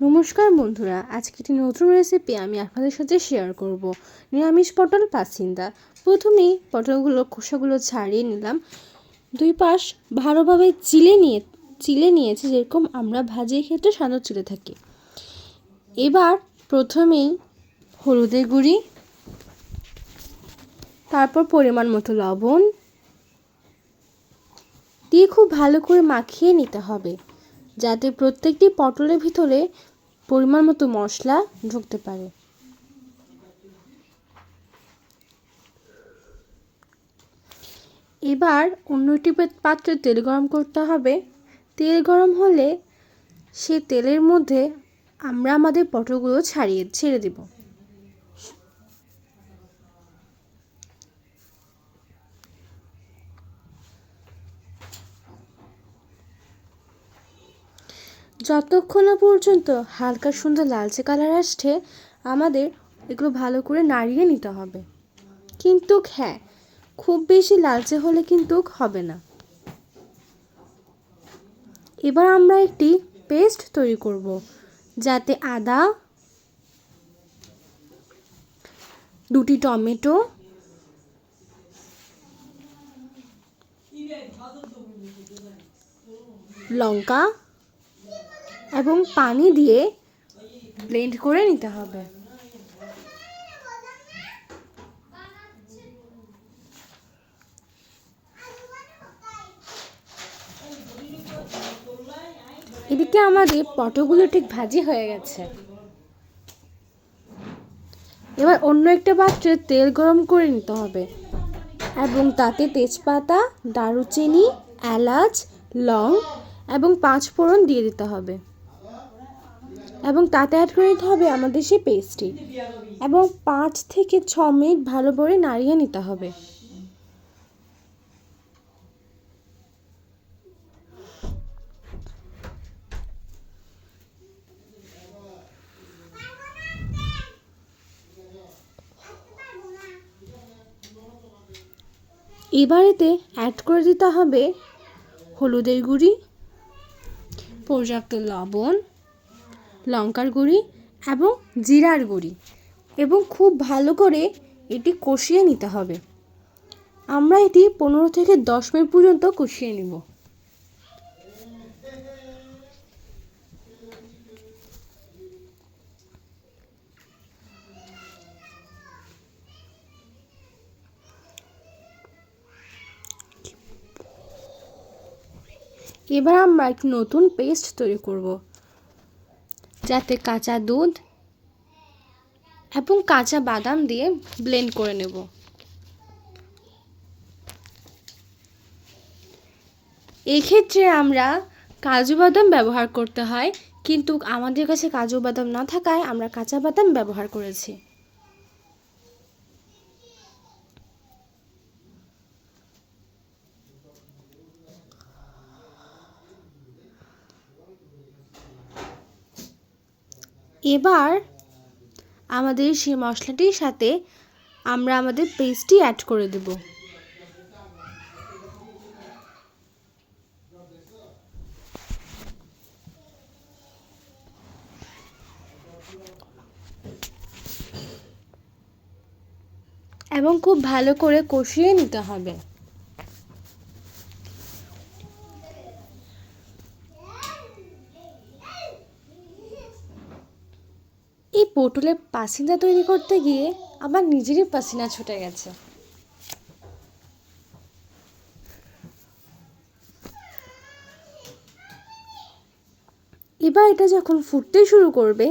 নমস্কার বন্ধুরা, আজকে একটি নতুন রেসিপি আমি আপনাদের সাথে শেয়ার করব। নিরামিষ পটল পাসিন্দা প্রথমেই পটলগুলো, খোসাগুলো ছাড়িয়ে নিলাম। দুই পাশ ভালোভাবে চিলে নিয়ে, চিলে নিয়েছি, যেরকম আমরা ভাজির ক্ষেত্রে সাধারণত চিলে থাকি। এবার প্রথমেই হলুদের গুঁড়ি, তারপর পরিমাণ মতো লবণ। দিয়ে খুব ভালো করে মাখিয়ে নিতে হবে। যাতে প্রত্যেকটি পটলের ভিতরে পরিমাণ মতো মশলা ঢুকতে পারে। এবার অন্য একটি পাত্রে তেল গরম করতে হবে। তেল গরম হলে সে তেলের মধ্যে আমরা আমাদের পটলগুলো ছাড়িয়ে, ছেড়ে দেব। যতক্ষণ না পর্যন্ত হালকা সুন্দর লালচে কালার আসছে, আমাদের এগুলো ভালো করে নাড়িয়ে নিতে হবে। কিন্তু হ্যাঁ খুব বেশি লালচে হলে কিন্তু হবে না। এবার আমরা একটি পেস্ট তৈরি করব, যাতে আদা, দুটি টমেটো, লঙ্কা এবং পানি দিয়ে ব্লেন্ড করে নিতে হবে। এদিকে আমাদের পটোগুলো ঠিক ভাজি হয়ে গেছে। এবার অন্য একটা পাত্রে তেল গরম করে নিতে হবে এবং তাতে তেজপাতা, দারুচিনি, এলাচ, লং এবং পাঁচ ফোড়ন দিয়ে দিতে হবে। এবং তাতে অ্যাড করে নিতে হবে আমাদের সেই পেস্টটি এবং পাঁচ থেকে ছ মিনিট ভালো করে নাড়িয়ে নিতে হবে। এবারেতে অ্যাড করে দিতে হবে হলুদের গুঁড়ি পর্যাপ্ত লবণ লঙ্কার গুঁড়ি এবং জিরার গুঁড়ি এবং খুব ভালো করে এটি কষিয়ে নিতে হবে। আমরা এটি পনেরো থেকে দশ মিনিট পর্যন্ত কষিয়ে নেব। এবার আমরা একটি নতুন পেস্ট তৈরি করব। যাতে কাঁচা দুধ এবং কাঁচা বাদাম দিয়ে ব্লেন্ড করে নেব। এক্ষেত্রে আমরা কাজু বাদাম ব্যবহার করতে হয়, কিন্তু আমাদের কাছে কাজু বাদাম না থাকায় আমরা কাঁচা বাদাম ব্যবহার করেছি। এবার আমাদের সেই মশলাটির সাথে আমরা আমাদের পেস্টটি অ্যাড করে দেব। এবং খুব ভালো করে কষিয়ে নিতে হবে। পটলের পাসিনা তৈরি করতে গিয়ে আমার নিজেরই পাসিনা ছুটে গেছে। এবার এটা যখন ফুটতে শুরু করবে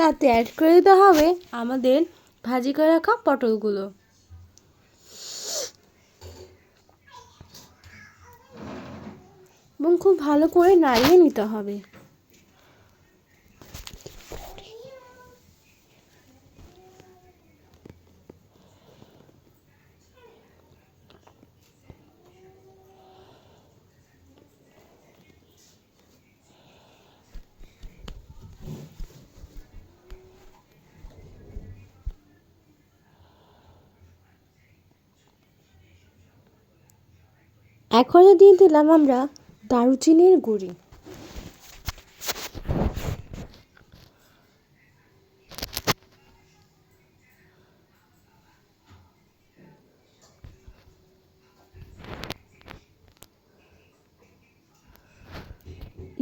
তাতে অ্যাড করে দিতে হবে আমাদের ভাজি করে রাখা পটলগুলো। এবং খুব ভালো করে নাড়িয়ে নিতে হবে। এখন দিয়ে দিলাম আমরা দারুচিনির গুঁড়ি।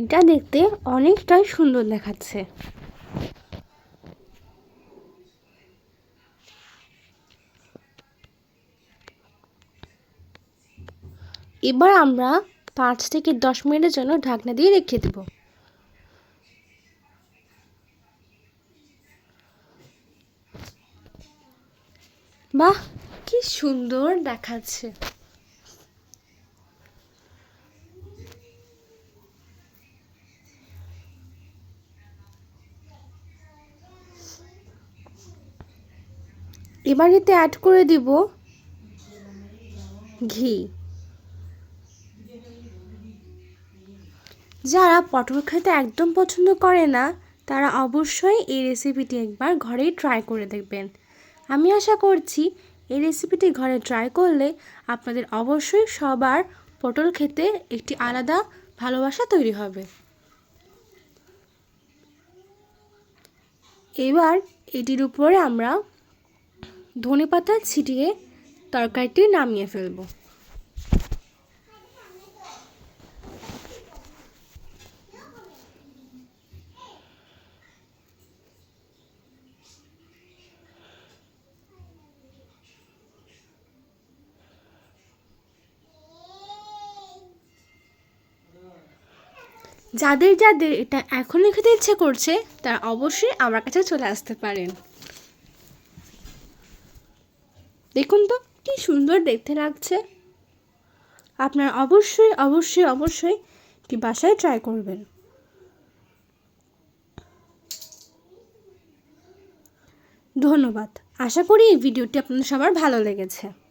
এটা দেখতে অনেকটাই সুন্দর দেখাচ্ছে। এবার আমরা পাঁচ থেকে দশ মিনিটের জন্য ঢাকনা দিয়ে রেখে দেব। বাহ, কি সুন্দর দেখাচ্ছে। এবার এতে অ্যাড করে দিব ঘি। যারা পটল খেতে একদম পছন্দ করে না, তারা অবশ্যই এই রেসিপিটি একবার ঘরেই ট্রাই করে দেখবেন। আমি আশা করছি এই রেসিপিটি ঘরে ট্রাই করলে আপনাদের অবশ্যই সবার পটল খেতে একটি আলাদা ভালোবাসা তৈরি হবে। এবার এটির উপরে আমরা ধনে পাতা ছিটিয়ে তরকারিটি নামিয়ে ফেলব। যাদের যাদের এটা এখনই খেতে ইচ্ছে করছে, তারা অবশ্যই আমার কাছে চলে আসতে পারেন। দেখুন তো, কি সুন্দর দেখতে লাগছে। আপনারা অবশ্যই অবশ্যই অবশ্যই কি বাসায় ট্রাই করবেন। ধন্যবাদ। আশা করি এই ভিডিওটি আপনাদের সবার ভালো লেগেছে।